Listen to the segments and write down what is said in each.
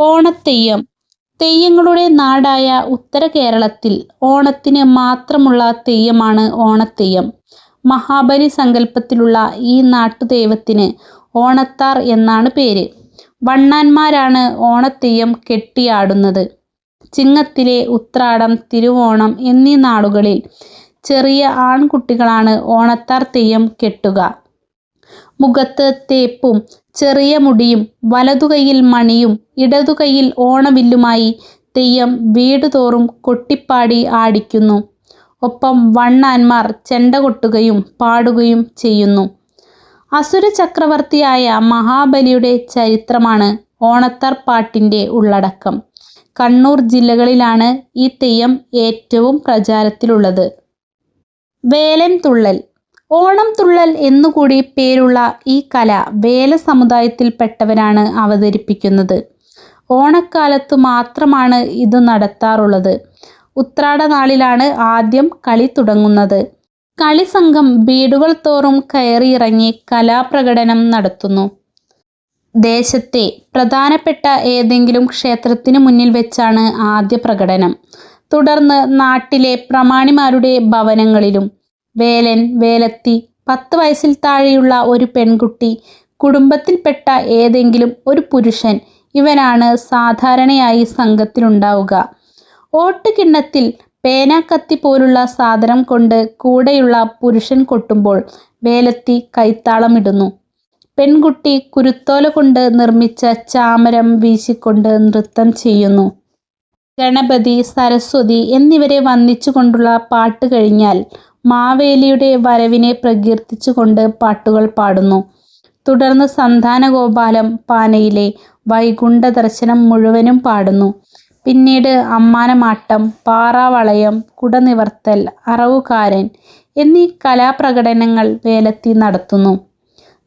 ഓണത്തെയ്യം. തെയ്യങ്ങളുടെ നാടായ ഉത്തര കേരളത്തിൽ ഓണത്തിന് മാത്രമുള്ള തെയ്യമാണ് ഓണത്തെയ്യം. മഹാബലി സങ്കല്പത്തിലുള്ള ഈ നാട്ടുദൈവത്തിന് ഓണത്താർ എന്നാണ് പേര്. വണ്ണാന്മാരാണ് ഓണത്തെയ്യം കെട്ടിയാടുന്നത്. ചിങ്ങത്തിലെ ഉത്രാടം തിരുവോണം എന്നീ നാളുകളിൽ ചെറിയ ആൺകുട്ടികളാണ് ഓണത്താർ തെയ്യം കെട്ടുക. മുഖത്ത് തേപ്പും ചെറിയ മുടിയും വലതുകൈയിൽ മണിയും ഇടതുകൈയിൽ ഓണവില്ലുമായി തെയ്യം വീടുതോറും കൊട്ടിപ്പാടി ആടിക്കുന്നു. ഒപ്പം വണ്ണാന്മാർ ചെണ്ട കൊട്ടുകയും പാടുകയും ചെയ്യുന്നു. അസുര ചക്രവർത്തിയായ മഹാബലിയുടെ ചരിത്രമാണ് ഓണത്തർ പാട്ടിന്റെ ഉള്ളടക്കം. കണ്ണൂർ ജില്ലകളിലാണ് ഈ തെയ്യം ഏറ്റവും പ്രചാരത്തിലുള്ളത്. വേലൻ തുള്ളൽ ഓണം തുള്ളൽ എന്നുകൂടി പേരുള്ള ഈ കല വേല സമുദായത്തിൽപ്പെട്ടവരാണ് അവതരിപ്പിക്കുന്നത്. ഓണക്കാലത്തു മാത്രമാണ് ഇത് നടത്താറുള്ളത്. ഉത്രാട നാളിലാണ് ആദ്യം കളി തുടങ്ങുന്നത്. കളി സംഘം വീടുകൾ തോറും കയറിയിറങ്ങി കലാപ്രകടനം നടത്തുന്നു. ദേശത്തെ പ്രധാനപ്പെട്ട ഏതെങ്കിലും ക്ഷേത്രത്തിന് മുന്നിൽ വെച്ചാണ് ആദ്യ പ്രകടനം. തുടർന്ന് നാട്ടിലെ പ്രമാണിമാരുടെ ഭവനങ്ങളിലും വേലൻ വേലത്തി പത്ത് വയസ്സിൽ താഴെയുള്ള ഒരു പെൺകുട്ടി കുടുംബത്തിൽപ്പെട്ട ഏതെങ്കിലും ഒരു പുരുഷൻ ഇവനാണ് സാധാരണയായി സംഘത്തിലുണ്ടാവുക. ഓട്ടുകിണ്ണത്തിൽ പേനാക്കത്തി പോലുള്ള സാധനം കൊണ്ട് കൂടെയുള്ള പുരുഷൻ കൊട്ടുമ്പോൾ വേലത്തി കൈത്താളമിടുന്നു. പെൺകുട്ടി കുരുത്തോല കൊണ്ട് നിർമ്മിച്ച ചാമരം വീശിക്കൊണ്ട് നൃത്തം ചെയ്യുന്നു. ഗണപതി സരസ്വതി എന്നിവരെ വന്ദിച്ചുകൊണ്ടുള്ള പാട്ട് കഴിഞ്ഞാൽ മാവേലിയുടെ വരവിനെ പ്രകീർത്തിച്ചുകൊണ്ട് പാട്ടുകൾ പാടുന്നു. തുടർന്ന് സന്താനഗോപാലം പാനയിലെ വൈകുണ്ഠ ദർശനം മുഴുവനും പാടുന്നു. പിന്നീട് അമ്മാനമാട്ടം പാറാവളയം കുടനിവർത്തൽ അറവുകാരൻ എന്നീ കലാപ്രകടനങ്ങൾ വേലത്തി നടത്തുന്നു.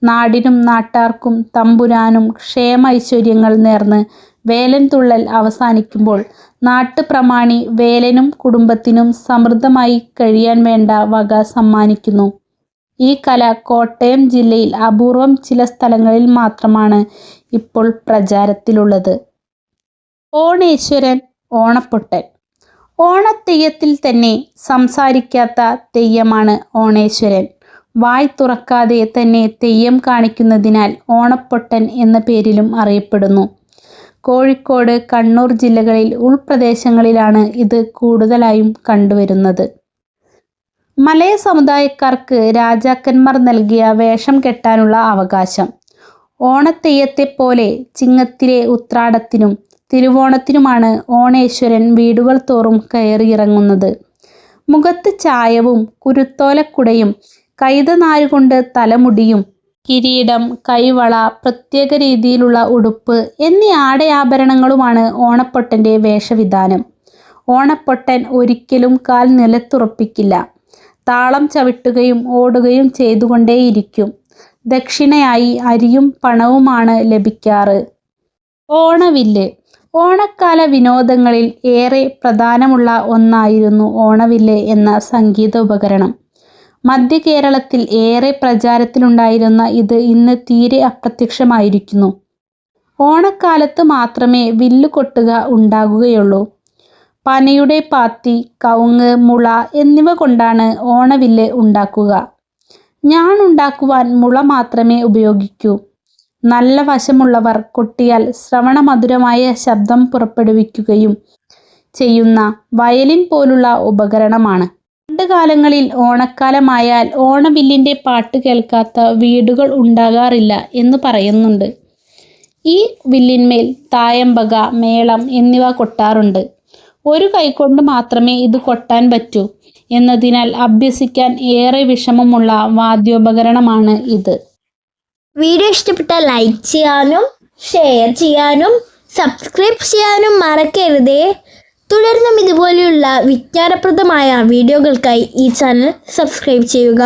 നാടിനും നാട്ടാർക്കും തമ്പുരാനും ക്ഷേമ ഐശ്വര്യങ്ങൾ നേർന്ന് വേലൻ തുള്ളൽ അവസാനിക്കുമ്പോൾ നാട്ടുപ്രമാണി വേലനും കുടുംബത്തിനും സമൃദ്ധമായി കഴിയാൻ വേണ്ട വക സമ്മാനിക്കുന്നു. ഈ കല കോട്ടയം ജില്ലയിൽ അപൂർവം ചില സ്ഥലങ്ങളിൽ മാത്രമാണ് ഇപ്പോൾ പ്രചാരത്തിലുള്ളത്. ഓണേശ്വരൻ ഓണപ്പൊട്ടൻ. ഓണത്തെയ്യത്തിൽ തന്നെ സംസാരിക്കാത്ത തെയ്യമാണ് ഓണേശ്വരൻ. വായ് തുറക്കാതെ തന്നെ തെയ്യം കാണിക്കുന്നതിനാൽ ഓണപ്പൊട്ടൻ എന്ന പേരിലും അറിയപ്പെടുന്നു. കോഴിക്കോട് കണ്ണൂർ ജില്ലകളിൽ ഉൾപ്രദേശങ്ങളിലാണ് ഇത് കൂടുതലായും കണ്ടുവരുന്നത്. മലയ സമുദായക്കാർക്ക് രാജാക്കന്മാർ നൽകിയ വേഷം കെട്ടാനുള്ള അവകാശം. ഓണത്തെയ്യത്തെപ്പോലെ ചിങ്ങത്തിലെ ഉത്രാടത്തിനും തിരുവോണത്തിനുമാണ് ഓണേശ്വരൻ വീടുകൾ തോറും കയറിയിറങ്ങുന്നത്. മുഖത്ത് ചായവും കുരുത്തോലക്കുടയും കൈതനാരുകൊണ്ട് തലമുടിയും കിരീടം കൈവള പ്രത്യേക രീതിയിലുള്ള ഉടുപ്പ് എന്നീ ആടയാഭരണങ്ങളുമാണ് ഓണപ്പൊട്ടന്റെ വേഷവിധാനം. ഓണപ്പൊട്ടൻ ഒരിക്കലും കാൽ നിലത്തുറപ്പിക്കില്ല. താളം ചവിട്ടുകയും ഓടുകയും ചെയ്തുകൊണ്ടേയിരിക്കും. ദക്ഷിണയായി അരിയും പണവുമാണ് ലഭിക്കാറ്. ഓണവില്ല്. ഓണക്കാല വിനോദങ്ങളിൽ ഏറെ പ്രധാനമുള്ള ഒന്നായിരുന്നു ഓണവില്ല് എന്ന സംഗീത ഉപകരണം മധ്യ കേരളത്തിൽ ഏറെ പ്രചാരത്തിലുണ്ടായിരുന്ന ഇത് ഇന്ന് തീരെ അപ്രത്യക്ഷമായിരിക്കുന്നു. ഓണക്കാലത്ത് മാത്രമേ വില്ല് കൊട്ടുക ഉണ്ടാകുകയുള്ളൂ. പനയുടെ പാത്തി കവുങ്ങ് മുള എന്നിവ കൊണ്ടാണ് ഓണവില്ല് ഉണ്ടാക്കുക. ഞാൻ ഉണ്ടാക്കുവാൻ മുള മാത്രമേ ഉപയോഗിക്കൂ. നല്ല വശമുള്ളവർ കൊട്ടിയാൽ ശ്രവണമധുരമായ ശബ്ദം പുറപ്പെടുവിക്കുകയും ചെയ്യുന്ന വയലിൻ പോലുള്ള ഉപകരണമാണ്. പണ്ട് കാലങ്ങളിൽ ഓണക്കാലമായാൽ ഓണവില്ലിന്റെ പാട്ട് കേൾക്കാത്ത വീടുകൾ ഉണ്ടാകാറില്ല എന്ന് പറയുന്നുണ്ട്. ഈ വില്ലിന്മേൽ തായമ്പക മേളം എന്നിവ കൊട്ടാറുണ്ട്. ഒരു കൈകൊണ്ട് മാത്രമേ ഇത് കൊട്ടാൻ പറ്റൂ എന്നതിനാൽ അഭ്യസിക്കാൻ ഏറെ വിഷമമുള്ള വാദ്യോപകരണമാണ് ഇത്. വീഡിയോ ഇഷ്ടപ്പെട്ട ലൈക്ക് ചെയ്യാനും ഷെയർ ചെയ്യാനും സബ്സ്ക്രൈബ് ചെയ്യാനും മറക്കരുതേ. തുടർന്നും ഇതുപോലെയുള്ള വിജ്ഞാനപ്രദമായ വീഡിയോകൾക്കായി ഈ ചാനൽ സബ്സ്ക്രൈബ് ചെയ്യുക.